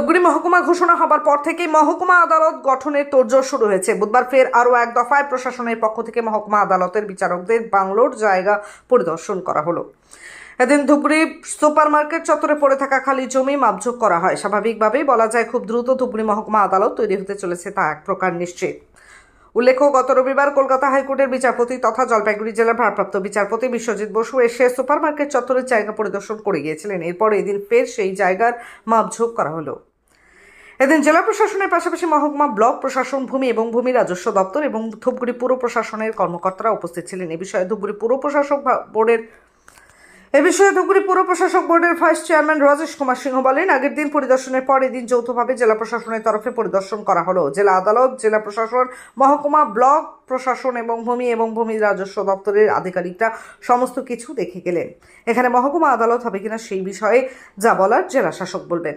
ধূপগুড়ি মহকুমা ঘোষণা হবার পর থেকেই মহকুমা আদালত গঠনের তোড়জোড় শুরু হয়েছে। বুধবার ফের আরও এক দফায় প্রশাসনের পক্ষ থেকে মহকুমা আদালতের বিচারকদের বাংলোর জায়গা পরিদর্শন করা হলো। এদিন ধুবড়ি সুপার মার্কেট চত্বরে পড়ে থাকা খালি জমি মাপঝোক করা হয়। স্বাভাবিকভাবেই বলা যায়, খুব দ্রুত ধুবড়ি মহকুমা আদালত তৈরি হতে চলেছে তা এক প্রকার নিশ্চিত। উল্লেখ্য, গত রবিবার কলকাতা হাইকোর্টের বিচারপতি তথা জলপাইগুড়ি জেলার ভারপ্রাপ্ত বিচারপতি বিশ্বজিৎ বসু এসে সুপার মার্কেট চত্বরের জায়গা পরিদর্শন করে গিয়েছিলেন। এরপর এদিন ফের সেই জায়গার মাপঝোক করা হলো। এদিন জেলা প্রশাসনের পাশাপাশি মহকুমা ব্লক প্রশাসন, ভূমি এবং ভূমি রাজস্ব দপ্তর এবং ধূপগুড়ি পুর প্রশাসনের কর্মকর্তারা উপস্থিত ছিলেন। এ বিষয়ে ধূপগুড়ি পুর প্রশাসক বোর্ডের এ বিষয়ে ধূপগুড়ি পুর প্রশাসক বোর্ডের ভাইস চেয়ারম্যান রাজেশ কুমার সিংহ বলেন, আগের দিন পরিদর্শনের পর এদিন যৌথভাবে জেলা প্রশাসনের তরফে পরিদর্শন করা হলো। জেলা আদালত, জেলা প্রশাসন, মহকুমা ব্লক প্রশাসন এবং ভূমি এবং ভূমি রাজস্ব দপ্তরের আধিকারিকরা সমস্ত কিছু দেখে গেলেন। এখানে মহকুমা আদালত হবে কিনা সেই বিষয়ে যা বলার জেলা শাসক বলবেন।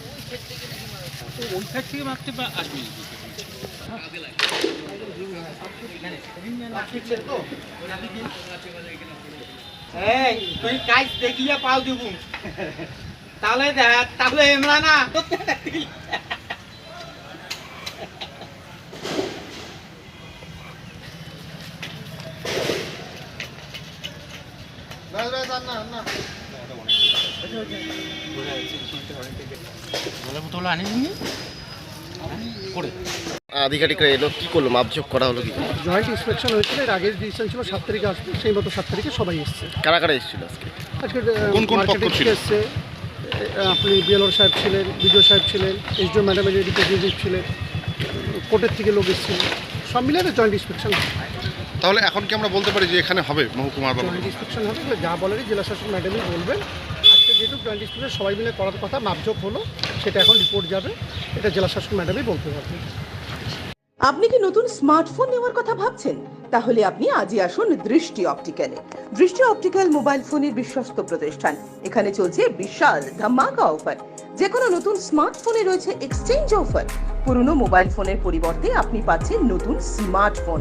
সাইড থেকে মারতে বা আসবি এই তুই কাজ দেখিয়ে পাও দিব। তাহলে দেখ তাহলে এমরা না। বোতল আনিনি করে আধিকারিকরা এলো কি করল? মাপঝোপ করা হলো কি? জয়েন্ট ইন্সপেকশন হয়েছিল এর আগের ডিসিশন ছিল সাত তারিখে আসবে সেই মতো সাত তারিখে সবাই এসছে। কারা কারা এসেছিল আজকে? আজকে কোন কোন পক্ষ ছিল? এসছে আপনি বিএলওর সাহেব ছিলেন বিডিও সাহেব ছিলেন এসডিও ম্যাডামের রিপ্রেজেন্টেটিভ ছিলেন কোর্টের থেকে লোক এসেছিল সব মিলে জয়েন্ট ইন্সপেকশন তাহলে এখন কি আমরা বলতে পারি যে এখানে হবে মহকুমার জয়েন্ট ইন্সপেকশন হবে যা বলারই জেলা শাসক ম্যাডামই বলবেন যেহেতু জয়েন্ট ইন্সপেকশন সবাই মিলে করার কথা, মাপজোক হলো, সেটা এখন রিপোর্ট যাবে। এটা জেলা শাসক ম্যাডামই বলতে পারবেন। আপনি কি নতুন স্মার্টফোন নেওয়ার কথা ভাবছেন? তাহলে আপনি আজই আসুন দৃষ্টি অপটিক্যালে। দৃষ্টি অপটিক্যাল মোবাইল ফোনের বিশ্বস্ত প্রতিষ্ঠান। এখানে চলছে বিশাল ধামাকা অফার। যে কোনো নতুন স্মার্টফোনে রয়েছে এক্সচেঞ্জ অফার। পুরনো মোবাইল ফোনের পরিবর্তে আপনি পাচ্ছেন নতুন স্মার্টফোন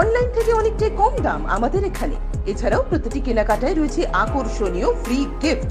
অনলাইন থেকে অনেকটাই কম দাম আমাদের এখানে। এছাড়াও প্রতিটি কেনাকাটায় রয়েছে আকর্ষণীয় ফ্রি গিফট